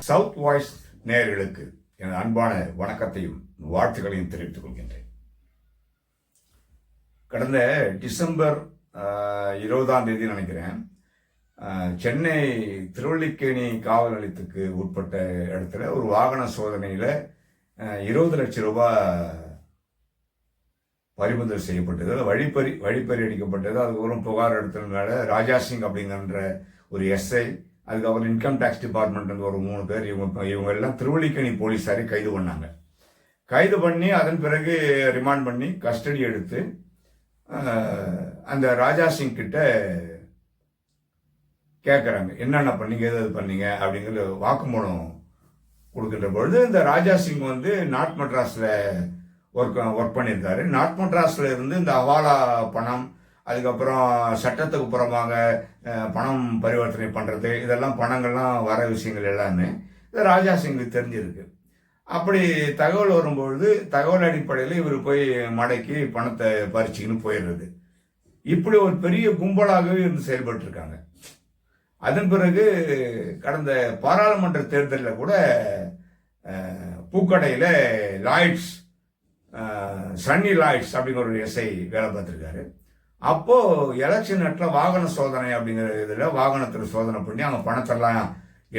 South voice நேயர்களுக்கு எனது அன்பான வணக்கத்தையும் வாழ்த்துக்களையும் தெரிவித்துக் கொள்கின்றேன். கடந்த டிசம்பர் இருபதாம் தேதி நினைக்கிறேன் சென்னை திருவள்ளிக்கேணி காவல் நிலையத்துக்கு உட்பட்ட இடத்துல ஒரு வாகன சோதனையில் இருபது லட்சம் ரூபாய் பறிமுதல் செய்யப்பட்டது. வழிப்பறி வழிப்பறி அடிக்கப்பட்டது அதுக்கப்புறம் புகார் எடுத்ததுனால ராஜா சிங் அப்படிங்கிற ஒரு எஸ்ஐ அதுக்கப்புறம் இன்கம் டேக்ஸ் டிபார்ட்மெண்ட் ஒரு மூணு பேர் இவங்க இவங்க எல்லாம் திருவள்ளிக்கணி போலீஸாரை கைது பண்ணாங்க. கைது பண்ணி அதன் பிறகு ரிமாண்ட் பண்ணி கஸ்டடி எடுத்து அந்த ராஜா சிங் கிட்ட கேட்குறாங்க என்னென்ன பண்ணீங்க எது பண்ணீங்க அப்படிங்கிற வாக்குமூலம் கொடுக்கின்ற பொழுது இந்த ராஜா சிங் வந்து நார்த் மெட்ராஸில் ஒர்க் ஒர்க் பண்ணியிருக்காரு. நார்த் மெட்ராஸில் இருந்து இந்த அவாலா பணம் அதுக்கப்புறம் சட்டத்துக்கு புறமாக பணம் பரிவர்த்தனை பண்ணுறது இதெல்லாம் பணங்கள்லாம் வர விஷயங்கள் எல்லாமே இது ராஜா சிங்குக்கு தெரிஞ்சிருக்கு. அப்படி தகவல் வரும்பொழுது தகவல் அடிப்படையில் இவர் போய் மடக்கி பணத்தை பறிச்சுக்கின்னு போயிடுறது. இப்படி ஒரு பெரிய கும்பலாகவே இருந்து செயல்பட்டுருக்காங்க. அதன் பிறகு கடந்த பாராளுமன்ற தேர்தலில் கூட பூக்கடையில் லாய்ட்ஸ் சன்னி லாய்ட்ஸ் அப்படிங்கிற ஒரு எஸ்ஐ வேலை பார்த்துருக்காரு. அப்போது எலெக்ஷன் நேரத்தில் வாகன சோதனை அப்படிங்கிற இதில் வாகனத்தில் சோதனை பண்ணி அவங்க பணத்தெல்லாம்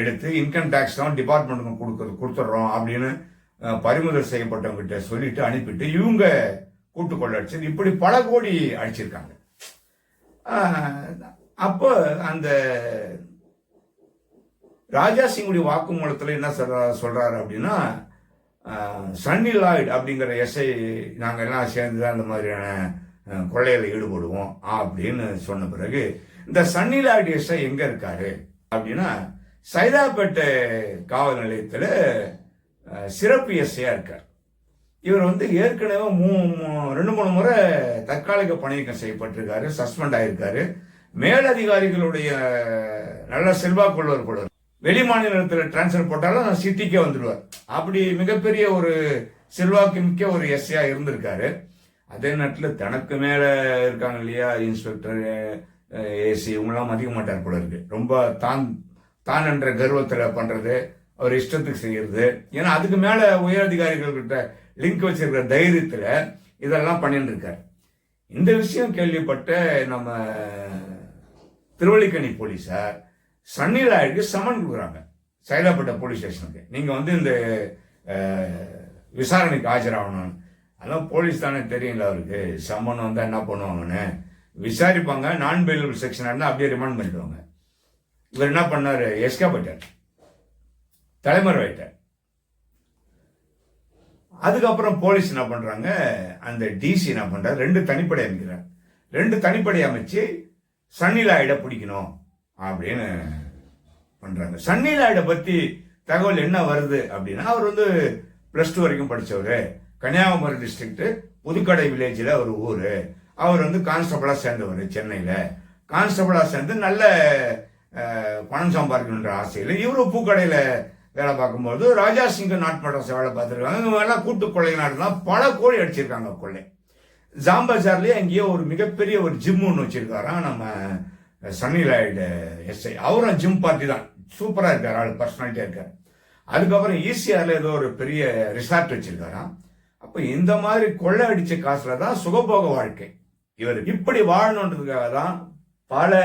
எடுத்து இன்கம் டேக்ஸ் தான் டிபார்ட்மெண்ட்டுக்கு கொடுக்குறது கொடுத்துட்றோம் அப்படின்னு பறிமுதல் செய்யப்பட்டவங்ககிட்ட சொல்லிட்டு அனுப்பிட்டு இவங்க கூட்டுக்கொள்ள அடிச்சு இப்படி பல கோடி அடிச்சிருக்காங்க. அப்போ அந்த ராஜா சிங்குடைய வாக்குமூலத்தில் என்ன சொல்ற சொல்கிறாரு அப்படின்னா சன்னி லாய்ட் அப்படிங்கிற எஸ்ஐ நாங்கள் எல்லாம் சேர்ந்து தான் இந்த மாதிரியான கொள்ளையில் ஈடுபடுவோம் அப்படின்னு சொன்ன பிறகு இந்த சன்னி லாய்ட் எஸ்ஐ எங்கே இருக்காரு? அப்படின்னா சைதாப்பேட்டை காவல் நிலையத்தில் சிறப்பு எஸ்ஐயாக இருக்கார். இவர் வந்து ஏற்கனவே மூ ரெண்டு மூணு முறை தற்காலிக பணியக்கம் செய்யப்பட்டிருக்காரு சஸ்பெண்ட் ஆயிருக்காரு. மேலதிகாரிகளுடைய நல்ல செல்வாக்குள்ளவர் கூட வெளி மாநிலத்தில் டிரான்ஸ்ஃபர் போட்டாலும் சிட்டிக்கே வந்துடுவார். அப்படி மிகப்பெரிய ஒரு செல்வாக்கு மிக்க ஒரு எஸ்ஐயா இருந்திருக்காரு. அதே நேரத்தில் தனக்கு மேலே இருக்காங்க இல்லையா இன்ஸ்பெக்டர் ஏசி இவங்களாம் மதிக்க மாட்டார் போல இருக்கு. ரொம்ப தான் தான் என்ற கர்வத்தில் பண்ணுறது அவர் இஷ்டத்துக்கு செய்கிறது ஏன்னா அதுக்கு மேலே உயர் அதிகாரிகள் கிட்ட லிங்க் வச்சிருக்கிற தைரியத்தில் இதெல்லாம் பண்ணிட்டு இந்த விஷயம் கேள்விப்பட்ட நம்ம திருவள்ளிக்கணி போலீஸார் சன்னி சம்மன் சமன் கொடுக்குறாங்க. சைலாப்பட்ட போலீஸ் ஸ்டேஷனுக்கு நீங்கள் வந்து இந்த விசாரணைக்கு ஆஜராகணும். அதான் போலீஸ் தானே தெரியல அவருக்கு. சம்மன் வந்தால் என்ன பண்ணுவாங்கன்னு. விசாரிப்பாங்க. நான் பெயிலபிள் செக்ஷன் இருந்தால் அப்படியே ரிமாண்ட் பண்ணிடுவாங்க. இவர் என்ன பண்ணாரு? எஸ்கே போயிட்டார் தலைமறைவாயிட்டார் அதுக்கப்புறம் போலீஸ் என்ன பண்ணுறாங்க அந்த டிசி என்ன பண்ணுறாரு ரெண்டு தனிப்படை அமைக்கிறார். ரெண்டு தனிப்படை அமைச்சு சன்னிலாயிட பிடிக்கணும். அப்படின்னு பண்றாங்க. சன்னி லாய்டை பத்தி தகவல் என்ன வருது அப்படின்னா அவர் வந்து பிளஸ் டூ வரைக்கும் படித்தவர் கன்னியாகுமரி டிஸ்ட்ரிக்ட் புதுக்கடை வில்லேஜில் ஒரு ஊர். அவர் வந்து கான்ஸ்டபிளாக சேர்ந்தவர் சென்னையில். கான்ஸ்டபிளாக சேர்ந்து நல்ல பணம் சம்பாதிக்கணுன்ற ஆசையில் இவரும் பூக்கடையில் வேலை பார்க்கும்போது ராஜா சிங்க நாட்பட்ட வேலை பார்த்துருக்காங்க. இவங்க எல்லாம் கூட்டு கொள்ளை நாடுலாம் பல கோழி அடிச்சிருக்காங்க கொள்ளை. ஜாம்பஜார்லேயே அங்கேயே ஒரு மிகப்பெரிய ஒரு ஜிம் ஒன்று வச்சுருக்காராம். நம்ம சன்னி லாய்டு எஸ்ஐ அவரும் ஜிம் பார்ட்டி தான். சூப்பராக இருக்கார் ஆள் பர்சனாலிட்டியாக இருக்கார். அதுக்கப்புறம் ஈசிஆரில் ஏதோ ஒரு பெரிய ரிசார்ட் வச்சிருக்காராம். அப்போ இந்த மாதிரி கொள்ளை அடித்த காசில் தான் சுகபோக வாழ்க்கை. இவர் இப்படி வாழணுன்றதுக்காக தான் பல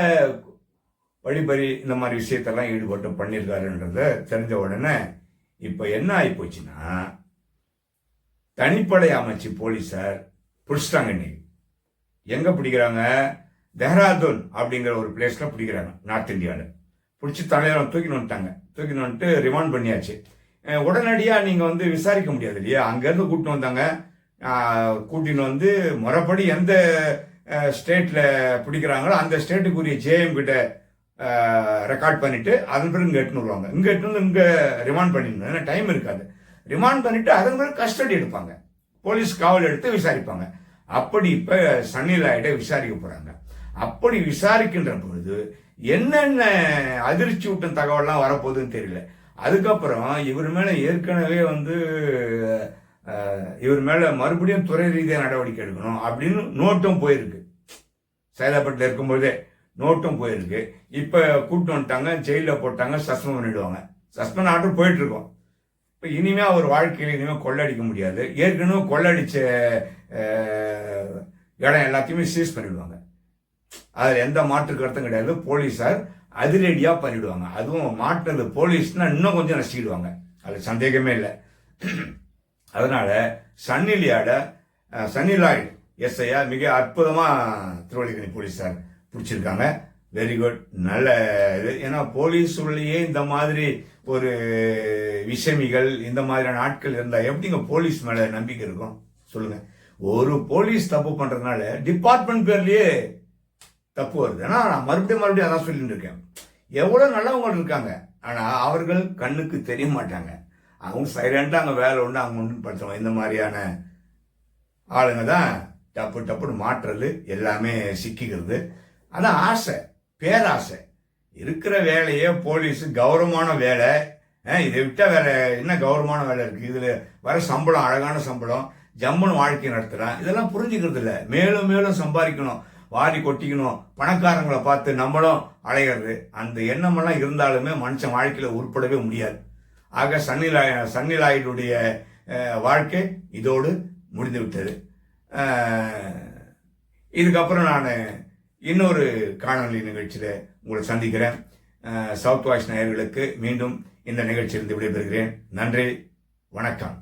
வழிபறி இந்த மாதிரி விஷயத்தெல்லாம் ஈடுபட்டு பண்ணியிருக்காருன்றத தெரிஞ்ச உடனே இப்போ என்ன ஆகிப்போச்சுன்னா தனிப்படை அமைச்சு போலீஸார் பிடிச்சிட்டாங்க இன்னைக்கு. எங்கே பிடிக்கிறாங்க? தெஹ்ராதூன் அப்படிங்கிற ஒரு பிளேஸில் பிடிக்கிறாங்க நார்த் இந்தியாவில் பிடிச்சி தலைவரம் தூக்கின்னு வந்துட்டாங்க. தூக்கின்னு வந்துட்டு ரிமாண்ட் பண்ணியாச்சு. உடனடியாக நீங்கள் வந்து விசாரிக்க முடியாது இல்லையா? அங்கேருந்து கூட்டின்னு வந்தாங்க. கூட்டின்னு வந்து முறைப்படி எந்த ஸ்டேட்டில் பிடிக்கிறாங்களோ அந்த ஸ்டேட்டுக்குரிய ஜேஎம் கிட்ட ரெக்கார்ட் பண்ணிவிட்டு அதன் பிறகு இங்கே எட்டுன்னு வருவாங்க. இங்கே எட்டுன்னு இங்கே ரிமாண்ட் பண்ணிடணும். ஏன்னா டைம் இருக்காது. ரிமாண்ட் பண்ணிவிட்டு அதன் பிறகு கஸ்டடி எடுப்பாங்க. போலீஸ் காவல் எடுத்து விசாரிப்பாங்க. அப்படி இப்போ சன்னி ஆகிட்ட விசாரிக்க போகிறாங்க அப்படி விசாரிக்கின்ற பொழுது என்னென்ன அதிர்ச்சி ஊட்டும் தகவல்லாம் வரப்போகுதுன்னு தெரியல. அதுக்கப்புறம் இவர் மேலே ஏற்கனவே வந்து இவர் மேலே மறுபடியும் துறை ரீதியாக நடவடிக்கை எடுக்கணும் அப்படின்னு நோட்டும் போயிருக்கு. சைதாப்பேட்டில் இருக்கும்போதே நோட்டும் போயிருக்கு. இப்போ கூப்பிட்டு வந்துட்டாங்க ஜெயிலில் போட்டாங்க சஸ்பெண்ட் பண்ணிடுவாங்க. சஸ்பெண்ட் ஆர்டர் போயிட்டுருக்கோம். இப்போ இனிமே அவர் வாழ்க்கையில் இனிமேல் கொள்ளடிக்க முடியாது. ஏற்கனவே கொள்ளடிச்ச இடம் எல்லாத்தையுமே சீஸ் பண்ணிடுவாங்க. அதில் எந்த மாற்று கருத்தும் கிடையாது. போலீஸார் அதிரடியாக பண்ணிவிடுவாங்க அதுவும் மாட்டுறது போலீஸ்னால் இன்னும் கொஞ்சம் நசிக்கிடுவாங்க அது சந்தேகமே இல்லை. அதனால் சன்னிலியாட சன்னிலாய்டு எஸ்ஐயா மிக அற்புதமாக திருவள்ளிக்கணி போலீஸார் பிடிச்சிருக்காங்க. வெரி குட் நல்ல இது. ஏன்னா போலீஸ் உள்ளேயே இந்த மாதிரி ஒரு விஷமிகள் இந்த மாதிரியான ஆட்கள் இருந்தால் எப்படிங்க போலீஸ் மேலே நம்பிக்கை இருக்கும்? சொல்லுங்கள் ஒரு போலீஸ் தப்பு பண்ணுறதுனால டிபார்ட்மெண்ட் பேர்லேயே தப்பு வருது. ஆனால் நான் மறுபடியும் மறுபடியும் அதான் சொல்லிட்டு இருக்கேன். எவ்வளோ நல்லவங்க இருக்காங்க. ஆனால் அவர்கள் கண்ணுக்கு தெரிய மாட்டாங்க. அவங்க சைலண்டாக அங்கே வேலை உண்டு அவங்க உண்டு படுத்துவாங்க. இந்த மாதிரியான ஆளுங்க தான் டப்பு டப்புன்னு மாற்றுறது எல்லாமே சிக்கிக்கிறது. ஆனால் ஆசை பேராசை. இருக்கிற வேலையே போலீஸு கௌரவமான வேலை. இதை விட்டால் வேற என்ன கௌரவமான வேலை இருக்குது இதில் வர சம்பளம் அழகான சம்பளம் ஜம்முன்னு வாழ்க்கை நடத்துகிறான் இதெல்லாம் புரிஞ்சுக்கிறது இல்லை மேலும் மேலும் சம்பாதிக்கணும். வாரி கொட்டிக்கணும். பணக்காரங்களை பார்த்து நம்மளும் அலைகிறது அந்த எண்ணமெல்லாம் இருந்தாலுமே மனுஷன் வாழ்க்கையில் உருப்படவே முடியாது. ஆக சன்னிலாய் சன்னிலாயுடைய வாழ்க்கை இதோடு முடிந்து விட்டது இதுக்கப்புறம் நான் இன்னொரு காணொலி நிகழ்ச்சியில் உங்களை சந்திக்கிறேன். சவுத் வாஷ் நேயர்களுக்கு மீண்டும் இந்த நிகழ்ச்சியிலிருந்து விடைபெறுகிறேன். நன்றி. வணக்கம்.